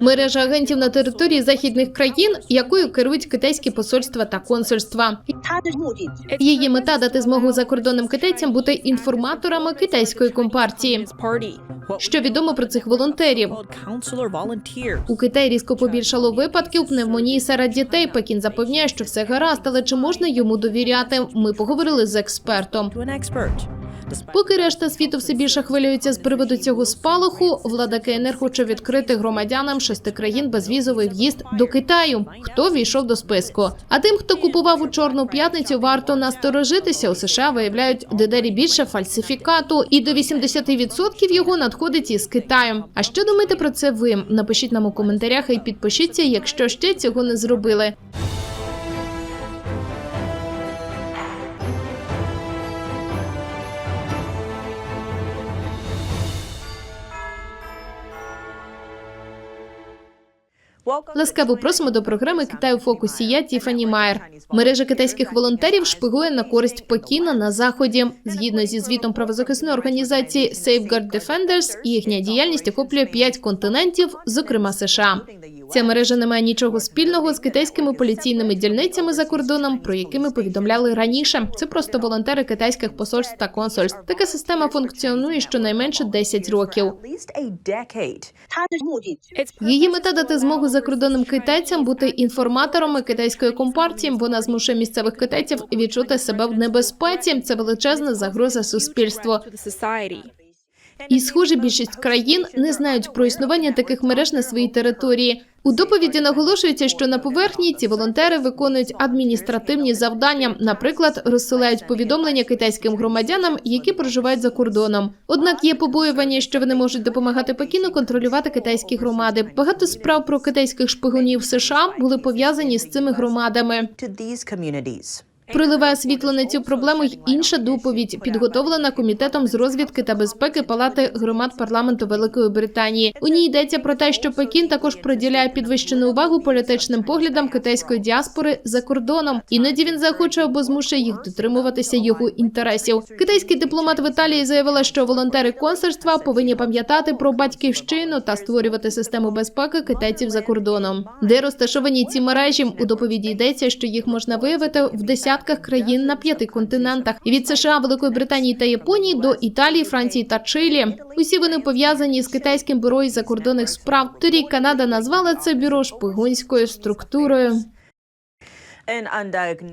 Мережа агентів на території західних країн, якою керують китайські посольства та консульства. Її мета дати змогу закордонним китайцям бути інформаторами китайської компартії. Що відомо про цих волонтерів? у Китаї різко побільшало випадків пневмонії серед дітей. Пекін запевняє, що все гаразд, але чи можна йому довіряти? Ми поговорили з експертом. Поки решта світу все більше хвилюється з приводу цього спалаху, влада КНР хоче відкрити громадянам шести країн безвізовий в'їзд до Китаю. Хто війшов до списку? А тим, хто купував у чорну п'ятницю, варто насторожитися. У США виявляють дедалі більше фальсифікату, і до 80% його надходить із Китаю. А що думаєте про це ви? Напишіть нам у коментарях і підпишіться, якщо ще цього не зробили. Ласкаво просимо до програми Китай у фокусі. Я Тіфані Майер. Мережа китайських волонтерів шпигує на користь Пекіна на заході. Згідно зі звітом правозахисної організації Safeguard Defenders, їхня діяльність охоплює п'ять континентів, зокрема США. Ця мережа не має нічого спільного з китайськими поліційними дільницями за кордоном, про які ми повідомляли раніше. Це просто волонтери китайських посольств та консульств. Така система функціонує щонайменше 10 років. Її мета дати змогу закордонним китайцям бути інформаторами китайської компартії. Вона змушує місцевих китайців відчути себе в небезпеці. Це величезна загроза суспільству. І схоже, більшість країн не знають про існування таких мереж на своїй території. У доповіді наголошується, що на поверхні ці волонтери виконують адміністративні завдання, наприклад, розсилають повідомлення китайським громадянам, які проживають за кордоном. Однак є побоювання, що вони можуть допомагати Пекіну контролювати китайські громади. Багато справ про китайських шпигунів США були пов'язані з цими громадами. Приливає світло на цю проблему й інша доповідь, підготовлена комітетом з розвідки та безпеки Палати громад парламенту Великої Британії. У ній йдеться про те, що Пекін також приділяє підвищену увагу політичним поглядам китайської діаспори за кордоном. Іноді він захоче або змушує їх дотримуватися його інтересів. Китайський дипломат в Італії заявила, що волонтери консульства повинні пам'ятати про батьківщину та створювати систему безпеки китайців за кордоном. Де розташовані ці мережі? У доповіді йдеться, що їх можна виявити в десятках країн на п'яти континентах від США, Великої Британії та Японії до Італії, Франції та Чилі. Усі вони пов'язані з китайським бюро із закордонних справ. Торік Канада назвала це бюро шпигунською структурою.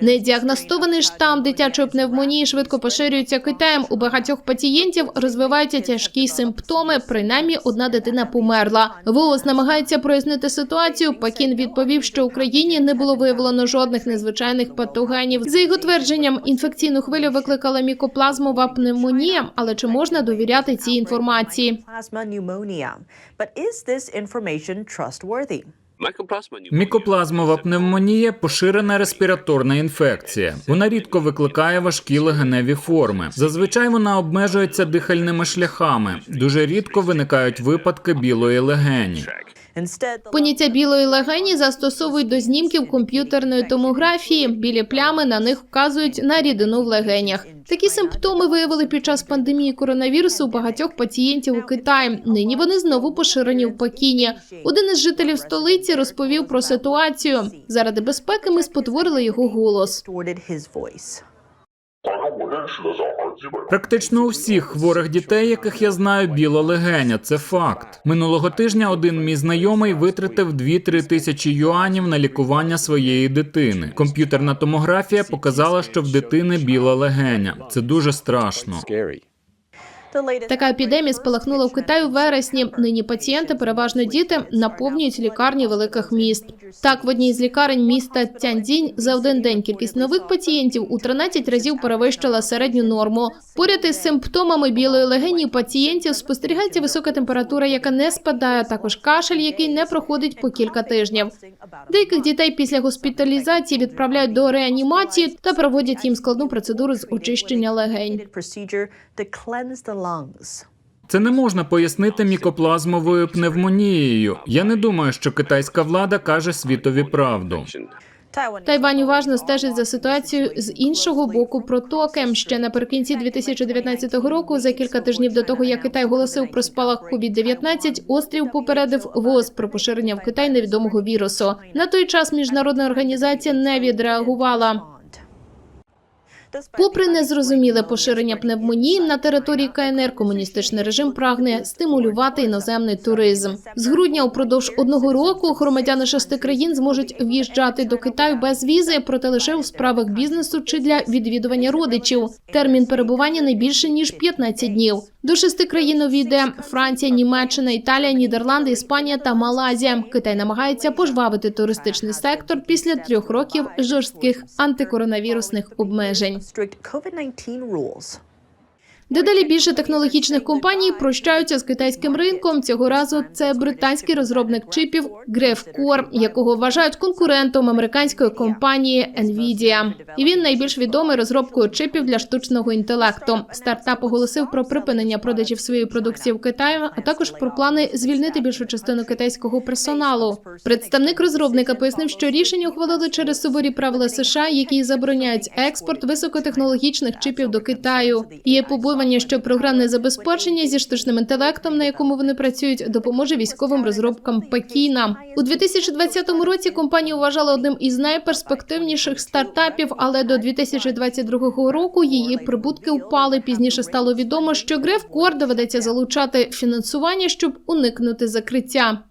Недіагностований штам дитячої пневмонії швидко поширюється Китаєм. У багатьох пацієнтів розвиваються тяжкі симптоми. Принаймні, одна дитина померла. ВООЗ намагається прояснити ситуацію. Пекін відповів, що Україні не було виявлено жодних незвичайних патогенів. За його твердженням, інфекційну хвилю викликала мікоплазмова пневмонія. Але чи можна довіряти цій інформації? Мікоплазмова пневмонія поширена респіраторна інфекція. Вона рідко викликає важкі легеневі форми. Зазвичай вона обмежується дихальними шляхами. Дуже рідко виникають випадки білої легені. Поняття білої легені застосовують до знімків комп'ютерної томографії. Білі плями на них вказують на рідину в легенях. Такі симптоми виявили під час пандемії коронавірусу у багатьох пацієнтів у Китаї. Нині вони знову поширені в Пекіні. Один із жителів столиці розповів про ситуацію. Заради безпеки ми спотворили його голос. Практично у всіх хворих дітей, яких я знаю, біла легеня це факт. Минулого тижня один мій знайомий витратив 2-3 тисячі юанів на лікування своєї дитини. Комп'ютерна томографія показала, що в дитини біла легеня. Це дуже страшно. Така епідемія спалахнула в Китаї у вересні. Нині пацієнти, переважно діти, наповнюють лікарні великих міст. Так, в одній з лікарень міста Тяньцзінь за один день кількість нових пацієнтів у 13 разів перевищила середню норму. Поряд із симптомами білої легені пацієнтів спостерігається висока температура, яка не спадає, також кашель, який не проходить по кілька тижнів. Деяких дітей після госпіталізації відправляють до реанімації та проводять їм складну процедуру з очищення легень. Це не можна пояснити мікоплазмовою пневмонією. Я не думаю, що китайська влада каже світові правду. Тайвань уважно стежить за ситуацією з іншого боку протоки. Ще наприкінці 2019 року, за кілька тижнів до того, як Китай голосив про спалах COVID-19, острів попередив ВОЗ про поширення в Китай невідомого вірусу. На той час міжнародна організація не відреагувала. Попри незрозуміле поширення пневмонії на території КНР, комуністичний режим прагне стимулювати іноземний туризм. З грудня упродовж одного року громадяни шести країн зможуть в'їжджати до Китаю без візи, проте лише у справах бізнесу чи для відвідування родичів. Термін перебування не більше ніж 15 днів. До шести країн увійде Франція, Німеччина, Італія, Нідерланди, Іспанія та Малайзія. Китай намагається пожвавити туристичний сектор після трьох років жорстких антикоронавірусних обмежень. strict COVID 19 rules. Дедалі більше технологічних компаній прощаються з китайським ринком. Цього разу це британський розробник чипів Graphcore, якого вважають конкурентом американської компанії Nvidia. І він найбільш відомий розробкою чипів для штучного інтелекту. Стартап оголосив про припинення продажів своєї продукції в Китаї, а також про плани звільнити більшу частину китайського персоналу. Представник розробника пояснив, що рішення ухвалили через суворі правила США, які забороняють експорт високотехнологічних чипів до Китаю. Є побоювання, що програмне забезпечення зі штучним інтелектом, на якому вони працюють, допоможе військовим розробкам Пекіна. У 2020 році компанія вважала одним із найперспективніших стартапів, але до 2022 року її прибутки впали. Пізніше стало відомо, що Грефкор доведеться залучати фінансування, щоб уникнути закриття.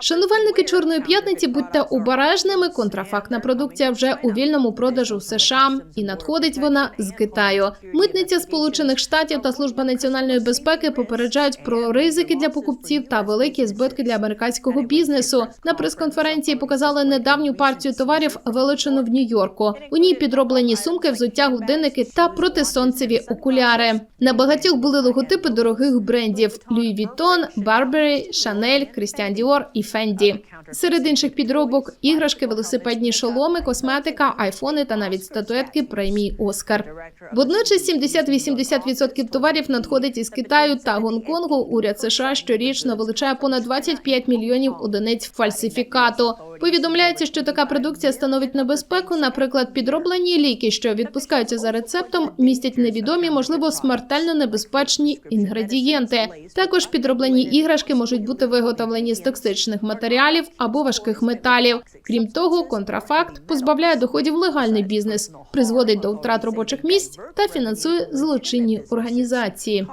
Шанувальники чорної п'ятниці, будьте обережними. Контрафактна продукція вже у вільному продажу в США, і надходить вона з Китаю. Митниця Сполучених Штатів та служба національної безпеки попереджають про ризики для покупців та великі збитки для американського бізнесу. На прес-конференції показали недавню партію товарів, вилучену в Нью-Йорку. У ній підроблені сумки, взуття, годинники та протисонцеві окуляри. На багатьох були логотипи дорогих брендів: Louis Vuitton, Burberry, Chanel, Christian Dior і Fendi. Серед інших підробок іграшки, велосипедні шоломи, косметика, айфони та навіть статуетки премії Оскар. Водночас 70-80% товарів надходить із Китаю та Гонконгу. Уряд США щорічно вилучає понад 25 мільйонів одиниць фальсифікату. Повідомляється, що така продукція становить небезпеку. Наприклад, підроблені ліки, що відпускаються за рецептом, містять невідомі, можливо, смертельно небезпечні інгредієнти. Також підроблені іграшки можуть бути виготовлені з токсичних матеріалів або важких металів. Крім того, контрафакт позбавляє доходів легальний бізнес, призводить до втрат робочих місць та фінансує злочинні організації.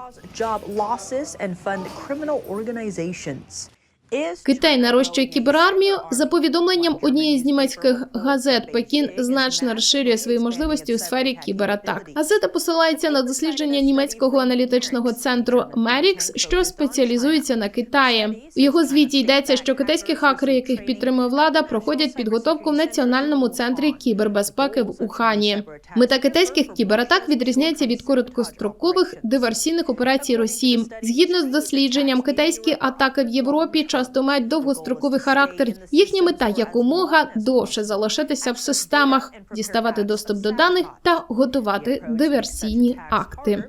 Китай нарощує кіберармію. За повідомленням однієї з німецьких газет, Пекін значно розширює свої можливості у сфері кібератак. Газета посилається на дослідження німецького аналітичного центру Merix, що спеціалізується на Китаї. У його звіті йдеться, що китайські хакери, яких підтримує влада, проходять підготовку в національному центрі кібербезпеки в Ухані. Мета китайських кібератак відрізняється від короткострокових диверсійних операцій Росії. Згідно з дослідженням, китайські атаки в Європі часто мають довгостроковий характер. Їхня мета якомога довше залишитися в системах, діставати доступ до даних та готувати диверсійні акти.